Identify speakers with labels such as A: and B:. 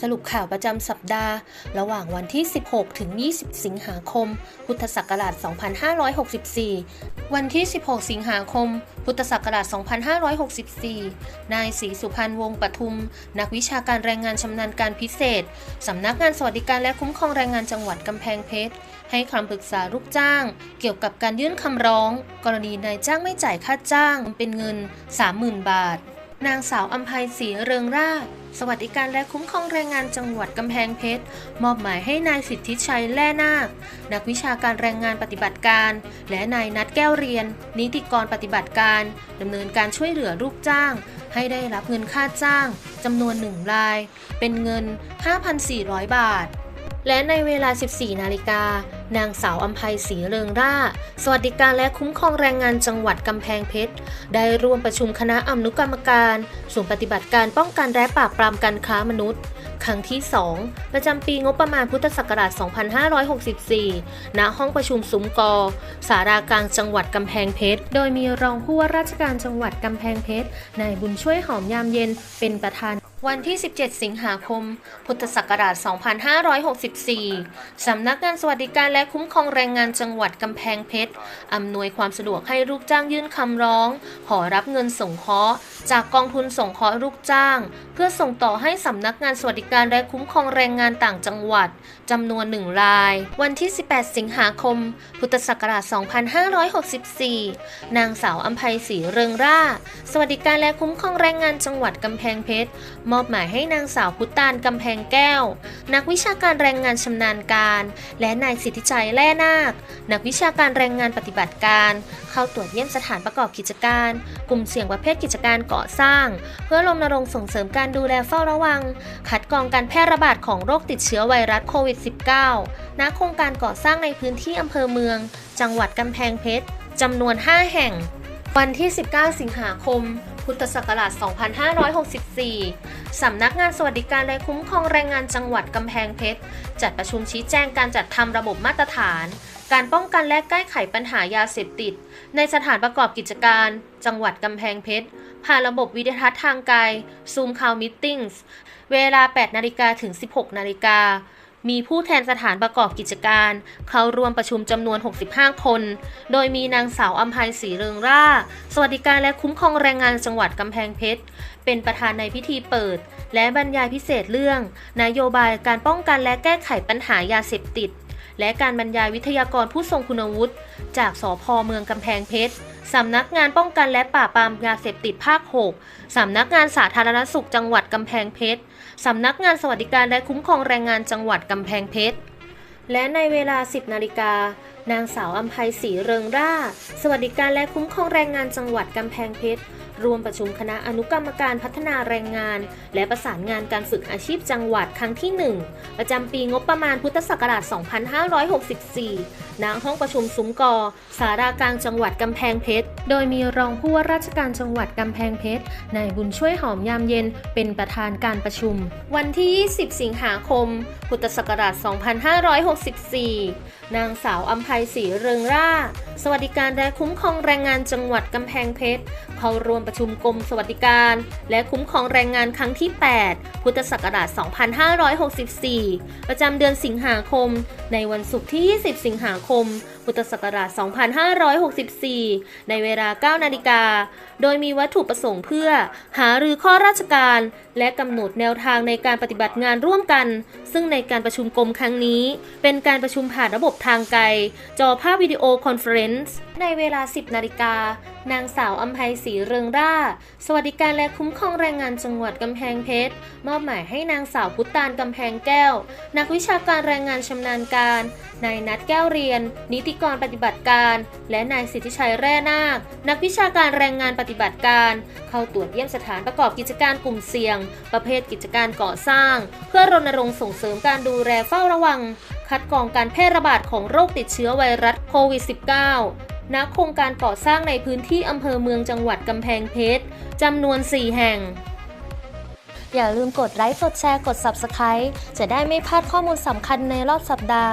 A: สรุปข่าวประจำสัปดาห์ ระหว่างวันที่ 16 ถึง 20 สิงหาคม พุทธศักราช 2564 วันที่ 16 สิงหาคม พุทธศักราช 2564 นายศรีสุพันธ์วงศ์ปทุม นักวิชาการแรงงานชำนาญการพิเศษ สำนักงานสวัสดิการและคุ้มครองแรงงานจังหวัดกำแพงเพชร ให้คำปรึกษาลูกจ้าง เกี่ยวกับการยื่นคำร้อง กรณีนายจ้างไม่จ่ายค่าจ้างเป็นเงิน 30,000 บาท นางสาวอัมภัยศรีเริงราชสวัสดิการและคุ้มครองแรงงานจังหวัดกำแพงเพชร มอบหมายให้นายสิทธิชัยแล่นาค นักวิชาการแรงงานปฏิบัติการ และนายนัดแก้วเรียน นิติกรปฏิบัติการดำเนินการช่วยเหลือลูกจ้าง ให้ได้รับเงินค่าจ้างจำนวนหนึ่งราย เป็นเงิน 5,400 บาท และในเวลา 14 นาฬิกา นางสาวอัมภัยศรีเริงร่า สวัสดิการและคุ้มครองแรงงานจังหวัดกำแพงเพชร ได้ร่วมประชุมคณะอนุกรรมการศูนปฏิบัติการป้องกันและปราบปรามการค้ามนุษย์ ครั้งที่ 2 ประจำปีงบประมาณพุทธศักราช 2564 ณ ห้องประชุมซุ้มกอ สารากลางจังหวัดกำแพงเพชร โดยมีรองผู้ว่าราชการจังหวัดกำแพงเพชร นายบุญช่วยหอมยามเย็น เป็นประธาน วันที่ 17 สิงหาคม พุทธศักราช 2564 สำนักงานสวัสดิการและคุ้มครองแรงงานจังหวัดกำแพงเพชร อำนวยความสะดวกให้ลูกจ้างยื่นคำร้อง ขอรับเงินสงเคราะห์จากกองทุนสงเคราะห์ลูกจ้าง เพื่อส่งต่อให้สำนักงานสวัสดิการและคุ้มครองแรงงานต่างจังหวัดจำนวนหนึ่งราย วันที่ 18 สิงหาคม พุทธศักราช 2564 นางสาวอัมภัยศรีเริงร่า สวัสดิการและคุ้มครองแรงงานจังหวัดกำแพงเพชรมอบหมายให้นางสาวพุตานกำแพงแก้ว นักวิชาการแรงงานชำนาญการ และนายสิทธิชัยแล่นาค นักวิชาการแรงงานปฏิบัติการ เข้าตรวจเยี่ยมสถานประกอบกิจการ กลุ่มเสี่ยงประเภทกิจการก่อสร้าง เพื่อรณรงค์ส่งเสริมการดูแลเฝ้าระวัง คัดกรองการแพร่ระบาดของโรคติดเชื้อไวรัสโควิด -19 ณโครงการก่อสร้างในพื้นที่อำเภอเมือง จังหวัดกำแพงเพชรจำนวน 5 แห่ง วันที่ 19 สิงหาคม พุทธศักราช 2564 สำนักงานสวัสดิการและคุ้มครองแรงงานจังหวัดกำแพงเพชร จัดประชุมชี้แจงการจัดทำระบบมาตรฐาน การป้องกันและแก้ไขปัญหายาเสพติด ในสถานประกอบกิจการ จังหวัดกำแพงเพชร ผ่านระบบวิดีทัศน์ทางไกล Zoom Call Meetings เวลา 8 นาฬิกาถึง 16 นาฬิกา มีผู้แทนสถานประกอบกิจการ เข้าร่วมประชุมจำนวน 65 คน โดยมีนางสาวอัมภัยศรีเริงร่า สวัสดิการและคุ้มครองแรงงานจังหวัดกำแพงเพชร เป็นประธานในพิธีเปิด และบรรยายพิเศษเรื่อง นโยบายการป้องกันและแก้ไขปัญหายาเสพติด และการบรรยายวิทยากรผู้ทรงคุณวุฒิ จากสพเมืองกำแพงเพชรสำนักงานป้องกันและปราบปรามยาเสพติดภาค 6 สำนักงานสาธารณสุขจังหวัดกำแพงเพชร สำนักงานสวัสดิการและคุ้มครองแรงงานจังหวัดกำแพงเพชร และในเวลา 10 นาฬิกา นางสาวอัมภัยศรีเริงร่า สวัสดิการและคุ้มครองแรงงานจังหวัดกำแพงเพชร รวมประชุมคณะอนุกรรมการพัฒนาแรงงาน และประสานงานการฝึกอาชีพจังหวัดครั้งที่ 1 ประจำปีงบประมาณพุทธศักราช 2564 ณ ห้องประชุมซุ้มกอ สารากลางจังหวัดกำแพงเพชร โดยมีรองผู้ว่าราชการจังหวัดกำแพงเพชร นายบุญช่วยหอมยามเย็น เป็นประธานการประชุม วันที่ 20 สิงหาคม พุทธศักราช 2564 นางสาวอัมภัยศรีเริงร่า สวัสดิการและคุ้มครองแรงงานจังหวัดกำแพงเพชร เข้าร่วมประชุมกรมสวัสดิการ และคุ้มครองแรงงานครั้งที่ 8 พุทธศักราช 2564 ประจำเดือนสิงหาคม ในวันศุกร์ที่ 20 สิงหาคมพุทธศักราช 2564 ในเวลา 9 นาฬิกา โดยมีวัตถุประสงค์เพื่อ หารือข้อราชการ และกำหนดแนวทางในการปฏิบัติงานร่วมกัน ซึ่งในการประชุมกรมครั้งนี้ เป็นการประชุมผ่านระบบทางไกล จอภาพวิดีโอคอนเฟอเรนซ์ในเวลา 10 นาฬิกา นางสาวอัมภัยศรีเริงร่า สวัสดิการและคุ้มครองแรงงานจังหวัดกำแพงเพชร มอบหมายให้นางสาวพุตตานกำแพงแก้ว นักวิชาการแรงงานชำนาญการ นายนัดแก้วเรียน นิติกรปฏิบัติการ และนายสิทธิชัยแร่นาค นักวิชาการแรงงานปฏิบัติการ เข้าตรวจเยี่ยมสถานประกอบกิจการกลุ่มเสี่ยง ประเภทกิจการก่อสร้าง เพื่อรณรงค์ส่งเสริมการดูแลเฝ้าระวัง คัดกรองการแพร่ระบาดของโรคติดเชื้อไวรัสโควิด -19 ณโครงการก่อสร้างในพื้นที่อำเภอเมืองจังหวัดกำแพงเพชรจำนวน 4 แห่งอย่าลืมกดไลค์ กดแชร์ กด Subscribe จะได้ไม่พลาดข้อมูลสำคัญในรอบสัปดาห์